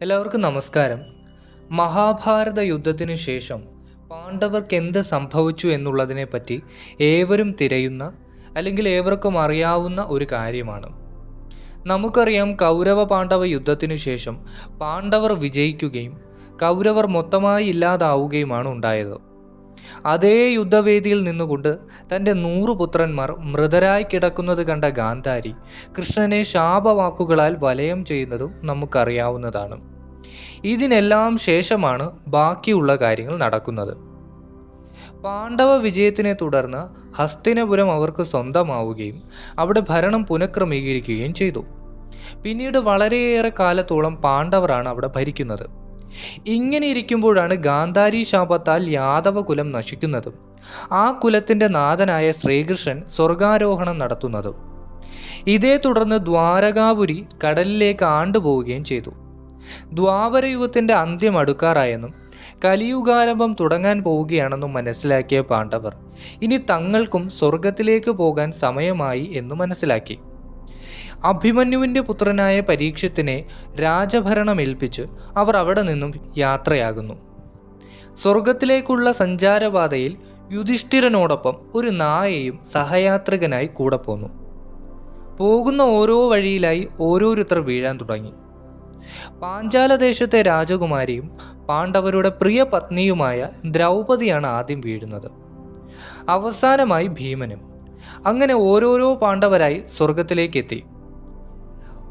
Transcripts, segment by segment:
എല്ലാവർക്കും നമസ്കാരം. മഹാഭാരത യുദ്ധത്തിനു ശേഷം പാണ്ഡവർക്ക് എന്ത് സംഭവിച്ചു എന്നുള്ളതിനെ പറ്റി ഏവരും തിരയുന്ന അല്ലെങ്കിൽ ഏവർക്കും അറിയാവുന്ന ഒരു കാര്യമാണ്. നമുക്കറിയാം കൗരവ പാണ്ഡവ യുദ്ധത്തിനു ശേഷം പാണ്ഡവർ വിജയിക്കുകയും കൗരവർ മൊത്തമായി ഇല്ലാതാവുകയുമാണ് ഉണ്ടായത്. അതേ യുദ്ധവേദിയിൽ നിന്നുകൊണ്ട് തന്റെ നൂറു പുത്രന്മാർ മൃതരായി കിടക്കുന്നത് കണ്ട ഗാന്ധാരി കൃഷ്ണനെ ശാപവാക്കുകളാൽ വലയം ചെയ്യുന്നതും നമുക്കറിയാവുന്നതാണ്. ഇതിനെല്ലാം ശേഷമാണ് ബാക്കിയുള്ള കാര്യങ്ങൾ നടക്കുന്നത്. പാണ്ഡവ വിജയത്തിനെ തുടർന്ന് ഹസ്തിനപുരം അവർക്ക് സ്വന്തമാവുകയും അവിടെ ഭരണം പുനഃക്രമീകരിക്കുകയും ചെയ്തു. പിന്നീട് വളരെയേറെ കാലത്തോളം പാണ്ഡവരാണ് അവിടെ ഭരിക്കുന്നത്. ഇങ്ങനെ ഇരിക്കുമ്പോഴാണ് ഗാന്ധാരി ശാപത്താൽ യാദവ കുലം നശിക്കുന്നതും ആ കുലത്തിന്റെ നാഥനായ ശ്രീകൃഷ്ണൻ സ്വർഗാരോഹണം നടത്തുന്നതും. ഇതേ തുടർന്ന് ദ്വാരകാപുരി കടലിലേക്ക് ആണ്ടുപോവുകയും ചെയ്തു. ദ്വാപരയുഗത്തിന്റെ അന്ത്യം അടുക്കാറായെന്നും കലിയുഗാരംഭം തുടങ്ങാൻ പോവുകയാണെന്നും മനസ്സിലാക്കിയ പാണ്ഡവർ ഇനി തങ്ങൾക്കും സ്വർഗത്തിലേക്ക് പോകാൻ സമയമായി എന്ന് മനസ്സിലാക്കി. അഭിമന്യുവിന്റെ പുത്രനായ പരീക്ഷത്തിനെ രാജഭരണമേൽപ്പിച്ച് അവർ അവിടെ നിന്നും യാത്രയാകുന്നു. സ്വർഗത്തിലേക്കുള്ള സഞ്ചാരപാതയിൽ യുധിഷ്ഠിരനോടൊപ്പം ഒരു നായയും സഹയാത്രികനായി കൂടെ പോന്നു. പോകുന്ന ഓരോ വഴിയിലായി ഓരോരുത്തർ വീഴാൻ തുടങ്ങി. പാഞ്ചാലദേശത്തെ രാജകുമാരിയും പാണ്ഡവരുടെ പ്രിയ പത്നിയുമായ ദ്രൗപദിയാണ് ആദ്യം വീഴുന്നത്. അവസാനമായി ഭീമനും. അങ്ങനെ ഓരോരോ പാണ്ഡവരായി സ്വർഗത്തിലേക്ക് എത്തി.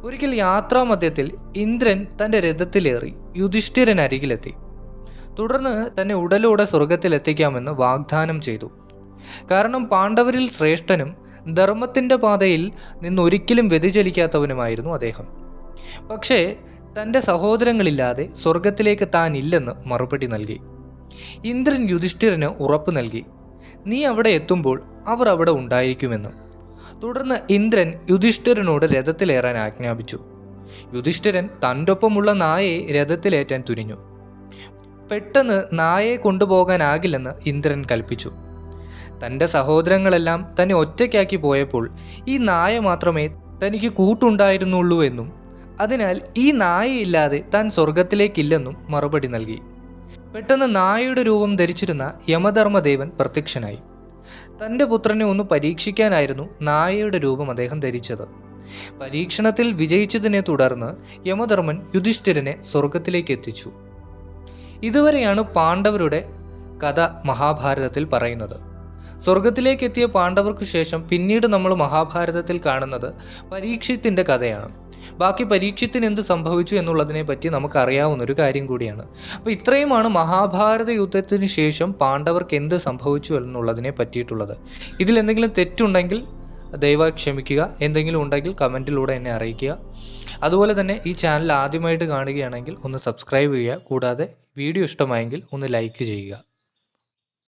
ഒരിക്കൽ യാത്രാമധ്യത്തിൽ ഇന്ദ്രൻ തന്റെ രഥത്തിലേറി യുധിഷ്ഠിരൻ അരികിലെത്തി. തുടർന്ന് തന്നെ ഉടലോടെ സ്വർഗത്തിലെത്തിക്കാമെന്ന് വാഗ്ദാനം ചെയ്തു. കാരണം പാണ്ഡവരിൽ ശ്രേഷ്ഠനും ധർമ്മത്തിന്റെ പാതയിൽ നിന്നൊരിക്കലും വ്യതിചലിക്കാത്തവനുമായിരുന്നു അദ്ദേഹം. പക്ഷേ തന്റെ സഹോദരങ്ങളില്ലാതെ സ്വർഗത്തിലേക്ക് താൻ ഇല്ലെന്ന് മറുപടി നൽകി. ഇന്ദ്രൻ യുധിഷ്ഠിരന് ഉറപ്പ് നൽകി നീ അവിടെ എത്തുമ്പോൾ അവർ അവിടെ ഉണ്ടായിരിക്കുമെന്ന്. തുടർന്ന് ഇന്ദ്രൻ യുധിഷ്ഠിരനോട് രഥത്തിലേറാൻ ആജ്ഞാപിച്ചു. യുധിഷ്ഠിരൻ തന്റൊപ്പമുള്ള നായയെ രഥത്തിലേറ്റാൻ തുനിഞ്ഞു. പെട്ടെന്ന് നായയെ കൊണ്ടുപോകാനാകില്ലെന്ന് ഇന്ദ്രൻ കൽപ്പിച്ചു. തന്റെ സഹോദരങ്ങളെല്ലാം തന്നെ ഒറ്റയ്ക്കാക്കി പോയപ്പോൾ ഈ നായ മാത്രമേ തനിക്ക് കൂട്ടുണ്ടായിരുന്നുള്ളൂ എന്നും അതിനാൽ ഈ നായയില്ലാതെ താൻ സ്വർഗത്തിലേക്കില്ലെന്നും മറുപടി നൽകി. പെട്ടെന്ന് നായയുടെ രൂപം ധരിച്ചിരുന്ന യമധർമ്മദേവൻ പ്രത്യക്ഷനായി. തന്റെ പുത്രനെ ഒന്ന് പരീക്ഷിക്കാനായിരുന്നു നായയുടെ രൂപം അദ്ദേഹം ധരിച്ചത്. പരീക്ഷണത്തിൽ വിജയിച്ചതിനെ തുടർന്ന് യമധർമ്മൻ യുധിഷ്ഠിരനെ സ്വർഗത്തിലേക്ക് എത്തിച്ചു. ഇതുവരെയാണ് പാണ്ഡവരുടെ കഥ മഹാഭാരതത്തിൽ പറയുന്നത്. സ്വർഗത്തിലേക്ക് എത്തിയ പാണ്ഡവർക്ക് ശേഷം പിന്നീട് നമ്മൾ മഹാഭാരതത്തിൽ കാണുന്നത് പരീക്ഷത്തിന്റെ കഥയാണ്. ബാക്കി പരീക്ഷത്തിന് എന്ത് സംഭവിച്ചു എന്നുള്ളതിനെ പറ്റി നമുക്കറിയാവുന്ന ഒരു കാര്യം കൂടിയാണ്. അപ്പോൾ ഇത്രയുമാണ് മഹാഭാരത യുദ്ധത്തിന് ശേഷം പാണ്ഡവർക്ക് എന്ത് സംഭവിച്ചു എന്നുള്ളതിനെ പറ്റിയിട്ടുള്ളത്. ഇതിൽ എന്തെങ്കിലും തെറ്റുണ്ടെങ്കിൽ ദയവായി ക്ഷമിക്കുക. എന്തെങ്കിലും ഉണ്ടെങ്കിൽ കമന്റിലൂടെ എന്നെ അറിയിക്കുക. അതുപോലെ തന്നെ ഈ ചാനൽ ആദ്യമായിട്ട് കാണുകയാണെങ്കിൽ ഒന്ന് സബ്സ്ക്രൈബ് ചെയ്യുക. കൂടാതെ വീഡിയോ ഇഷ്ടമായെങ്കിൽ ഒന്ന് ലൈക്ക് ചെയ്യുക.